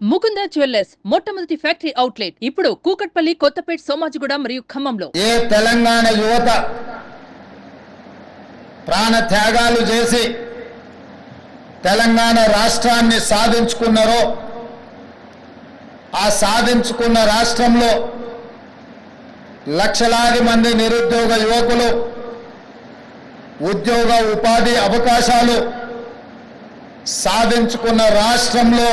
Mukunda jewellers మొట్టమొదటి factory outlet ఇప్పుడు కూకట్పల్లి కొత్తపేట సోమాజిగూడ మరియు ఖమ్మంలో. ఏ తెలంగాణ యువత ప్రాణ త్యాగాలు చేసి తెలంగాణ రాష్ట్రాన్ని సాధించుకున్నారో ఆ సాధించుకున్న రాష్ట్రంలో లక్షలాది మంది నిరుద్యోగ యువకులు ఉద్యోగ ఉపాధి అవకాశాలు సాధించుకున్న రాష్ట్రంలో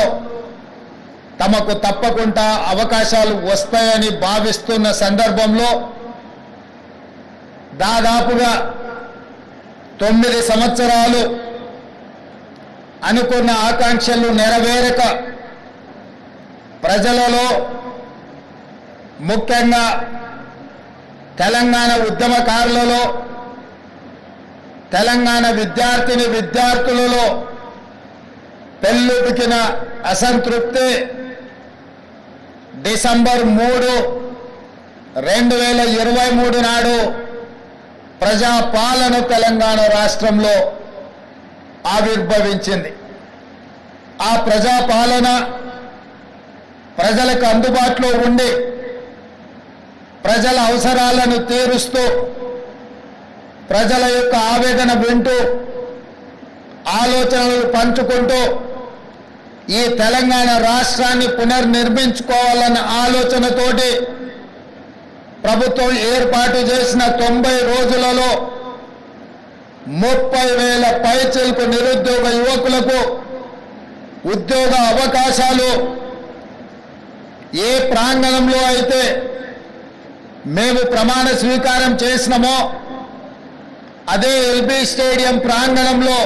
తమకు తప్పకుండా అవకాశాలు వస్తాయని భావిస్తున్న సందర్భంలో దాదాపుగా తొమ్మిది సంవత్సరాలు అనుకున్న ఆకాంక్షలు నెరవేరక ప్రజలలో ముఖ్యంగా తెలంగాణ ఉద్యమకారులలో తెలంగాణ విద్యార్థిని విద్యార్థులలో పెళ్ళుబికిన అసంతృప్తి డిసెంబర్ మూడు రెండు వేల ఇరవై మూడు నాడు ప్రజాపాలన తెలంగాణ రాష్ట్రంలో ఆవిర్భవించింది. ఆ ప్రజాపాలన ప్రజలకు అందుబాటులో ఉండి ప్రజల అవసరాలను తీరుస్తూ ప్రజల యొక్క ఆవేదన వింటూ ఆలోచనలు పంచుకుంటూ ఈ తెలంగాణ రాష్ట్రాన్ని పునర్నిర్మించుకోవాలన్న ఆలోచనతోటి ప్రభుత్వం ఏర్పాటు చేసిన తొంభై రోజులలో ముప్పై వేల పైచలకు నిరుద్యోగ యువకులకు ఉద్యోగ అవకాశాలు ఏ ప్రాంగణంలో అయితే మేము ప్రమాణ స్వీకారం చేసినామో అదే ఎల్బీ స్టేడియం ప్రాంగణంలో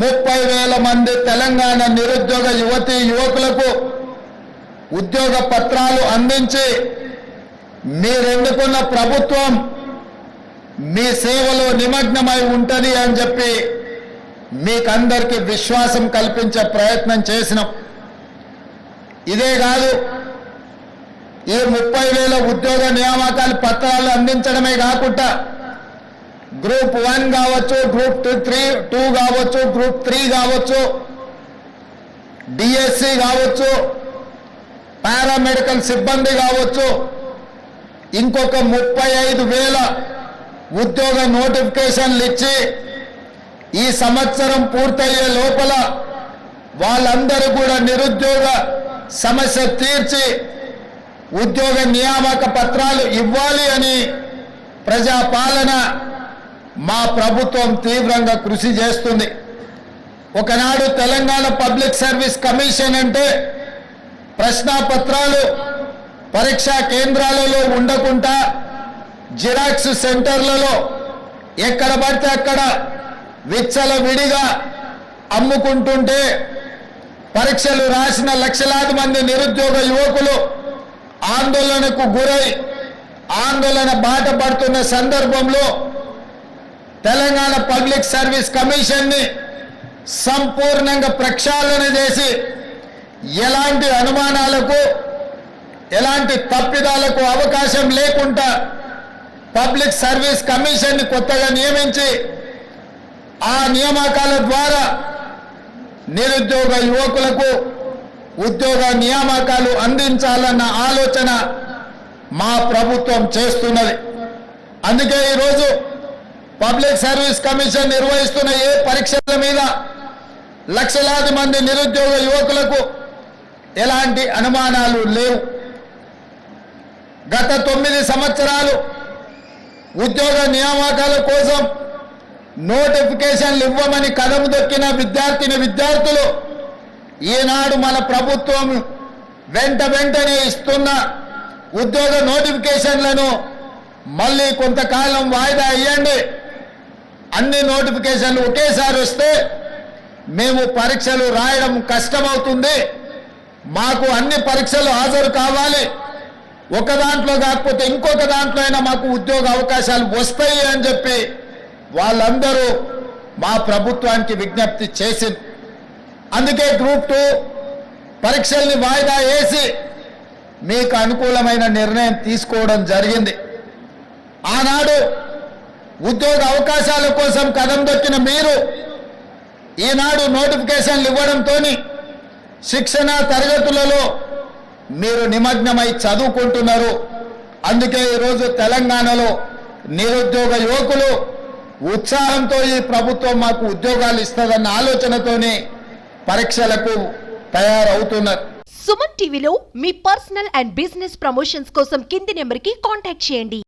ముప్పై వేల మంది తెలంగాణ నిరుద్యోగ యువతి యువకులకు ఉద్యోగ పత్రాలు అందించి మీరెన్నుకున్న ప్రభుత్వం మీ సేవలో నిమగ్నమై ఉంటది అని చెప్పి మీకందరికీ విశ్వాసం కల్పించే ప్రయత్నం చేసినాం. ఇదే కాదు ఈ ముప్పై వేల ఉద్యోగ నియామకాలు పత్రాలు అందించడమే కాకుండా గ్రూప్ వన్ కావచ్చు గ్రూప్ టూ త్రీ టూ కావచ్చు గ్రూప్ త్రీ కావచ్చు డిఎస్సి కావచ్చు పారామెడికల్ సిబ్బంది కావచ్చు ఇంకొక ముప్పై ఐదు వేల ఉద్యోగ నోటిఫికేషన్లు ఇచ్చి ఈ సంవత్సరం పూర్తయ్యే లోపల వాళ్ళందరూ కూడా నిరుద్యోగ సమస్య తీర్చి ఉద్యోగ నియామక పత్రాలు ఇవ్వాలి అని ప్రజాపాలన మా ప్రభుత్వం తీవ్రంగా కృషి చేస్తుంది. ఒకనాడు తెలంగాణ పబ్లిక్ సర్వీస్ కమిషన్ అంటే ప్రశ్నాపత్రాలు పరీక్షా కేంద్రాలలో ఉండకుండా జిరాక్స్ సెంటర్లలో ఎక్కడ పడితే అక్కడ విచ్చల విడిగా అమ్ముకుంటుంటే పరీక్షలు రాసిన లక్షలాది మంది నిరుద్యోగ యువకులు ఆందోళనకు గురై ఆందోళన బాట పడుతున్న సందర్భంలో తెలంగాణ పబ్లిక్ సర్వీస్ కమిషన్ని సంపూర్ణంగా ప్రక్షాళన చేసి ఎలాంటి అనుమానాలకు ఎలాంటి తప్పిదాలకు అవకాశం లేకుండా పబ్లిక్ సర్వీస్ కమిషన్ని కొత్తగా నియమించి ఆ నియామకాల ద్వారా నిరుద్యోగ యువకులకు ఉద్యోగ నియామకాలు అందించాలన్న ఆలోచన మా ప్రభుత్వం చేస్తున్నది. అందుకే ఈరోజు పబ్లిక్ సర్వీస్ కమిషన్ నిర్వహిస్తున్న ఏ పరీక్షల మీద లక్షలాది మంది నిరుద్యోగ యువకులకు ఎలాంటి అనుమానాలు లేవు. గత తొమ్మిది సంవత్సరాలు ఉద్యోగ నియామకాల కోసం నోటిఫికేషన్లు ఇవ్వమని కదం దొక్కిన విద్యార్థిని విద్యార్థులు ఈనాడు మన ప్రభుత్వం వెంట వెంటనే ఇస్తున్న ఉద్యోగ నోటిఫికేషన్లను మళ్ళీ కొంతకాలం వాయిదా ఇవ్వండి అన్ని నోటిఫికేషన్లు ఒకేసారి వస్తే మేము పరీక్షలు రాయడం కష్టమవుతుంది. మాకు అన్ని పరీక్షలు హాజరు కావాలి. ఒక దాంట్లో కాకపోతే ఇంకొక దాంట్లో అయినా మాకు ఉద్యోగ అవకాశాలు వస్తాయి అని చెప్పి వాళ్ళందరూ మా ప్రభుత్వానికి విజ్ఞప్తి చేసింది. అందుకే గ్రూప్ టూ పరీక్షల్ని వాయిదా వేసి మీకు అనుకూలమైన నిర్ణయం తీసుకోవడం జరిగింది. ఆనాడు ఉద్యోగ అవకాశాల కోసం కదం దొక్కిన మీరు ఈనాడు నోటిఫికేషన్లు ఇవ్వడంతో శిక్షణ తరగతులలో మీరు నిమగ్నమై చదువుకుంటున్నారు. అందుకే ఈరోజు తెలంగాణలో నిరుద్యోగ యువకులు ఉత్సాహంతో ఈ ప్రభుత్వం మాకు ఉద్యోగాలు ఇస్తుందన్న ఆలోచనతోనే పరీక్షలకు తయారవుతున్నారు. సుమన్ టీవీలో మీ పర్సనల్ అండ్ బిజినెస్ ప్రమోషన్స్ కోసం కింది నెంబర్కి కాంటాక్ట్ చేయండి.